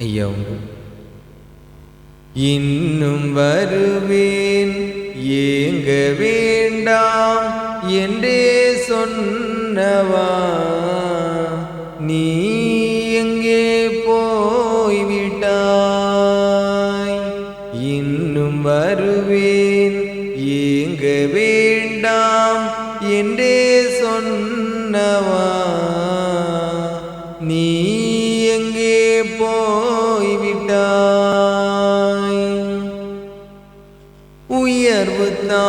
ஐயோ. இன்னும் வருவேன் ஏங்க வேண்டாம் என்றே சொன்னவா. நீ எங்கே போய்விட்டாய்? இன்னும் வருவேன் ஏங்க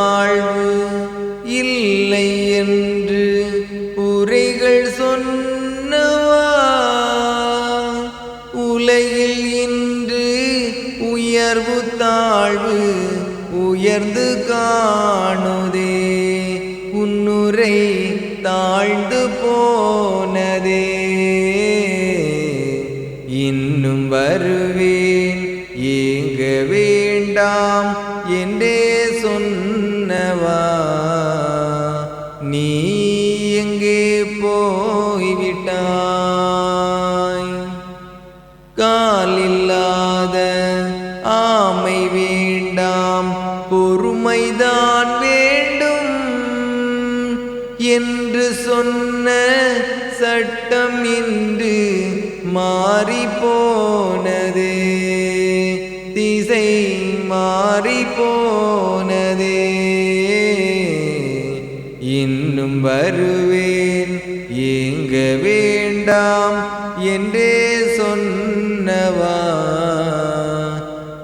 வாழ்வு இல்லை என்று உரைகள் சொன்னவா? உலகில் இன்று உயர்வு தாழ்வு உயர்ந்து காணுதே. உன்னுரை தாழ்ந்து போனதே. இன்னும் வர வேண்டாம் என்றே சொன்னவா. நீ எங்கே போய்விட்டாய்? காலில்லாத ஆமை வேண்டாம் பொறுமைதான் வேண்டும் என்று சொன்ன சட்டம் இன்று மாறி போனதே திசை மாறி போனதே இன்னும் வருவேன் ஏங்க வேண்டாம் என்றே சொன்னவா.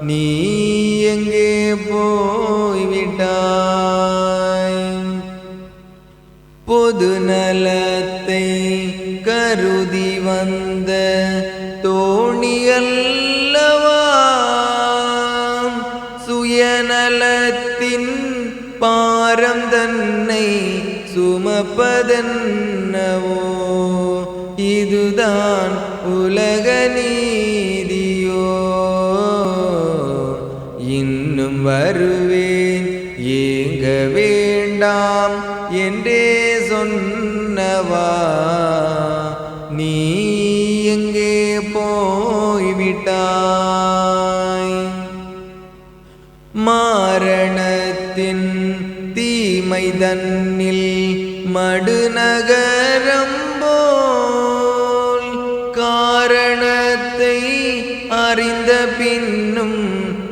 நீ எங்கே போய்விட்டாய்? பொது நலத்தை தன்னை சுமப்பதென்னவோ? இதுதான் உலக நீதியோ? இன்னும் வருவேன் ஏங்க வேண்டாம் என்றே சொன்னவா? நீ எங்கே போய்விட்டாய்? மாரணத்தின் மைதன்னில் மடுநகரம் போல் காரணத்தை அறிந்த பின்னும்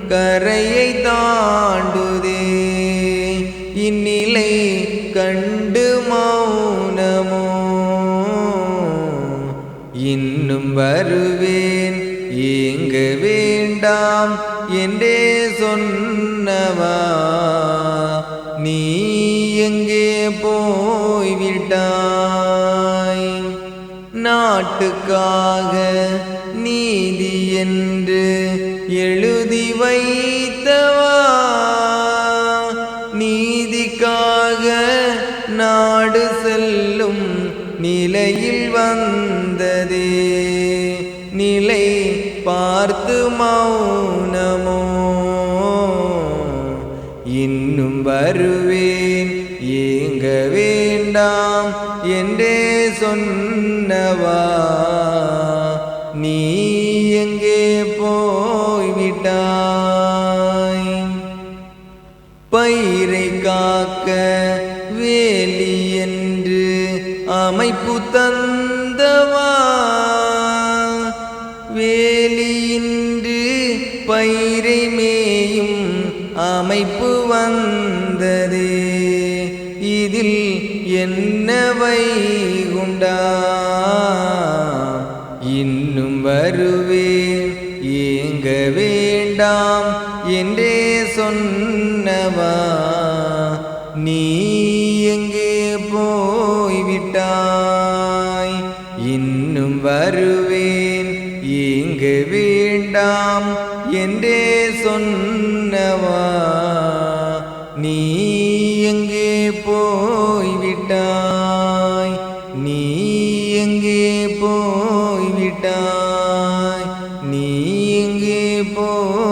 கரையை தாண்டுதே. இந்நிலை கண்டு மௌனமோ? இன்னும் வருவேன் ஏங்க வேண்டாம் என்றே சொன்னவா? நீ எங்கே போய்விட்டாய் நாட்டுக்காக நீதி என்று எழுதி வைத்தவா? நீதிக்காக நாடு செல்லும் நிலையில் வந்ததே. நிலை பார்த்து மௌனமோ? வருவேன். ஏங்க வேண்டாம் என்றே சொன்னவா. நீ எங்கே போய்விட்டாய்? பயிரை காக்க வேலி என்று அமைப்பு தந்த அமைப்பு வந்ததே. இதில் என்னவை உண்டா இன்னும் வருவேன் ஏங்க வேண்டாம் என்றே சொன்னவா. நீ எங்கே போய்விட்டாய்? இன்னும் வருவேன் ஏங்க வேண்டாம் என்றே சொன்ன நீ எங்கே போய்விட்டாய்? நீ எங்கே போய்விட்டாய்? நீ எங்கே போய்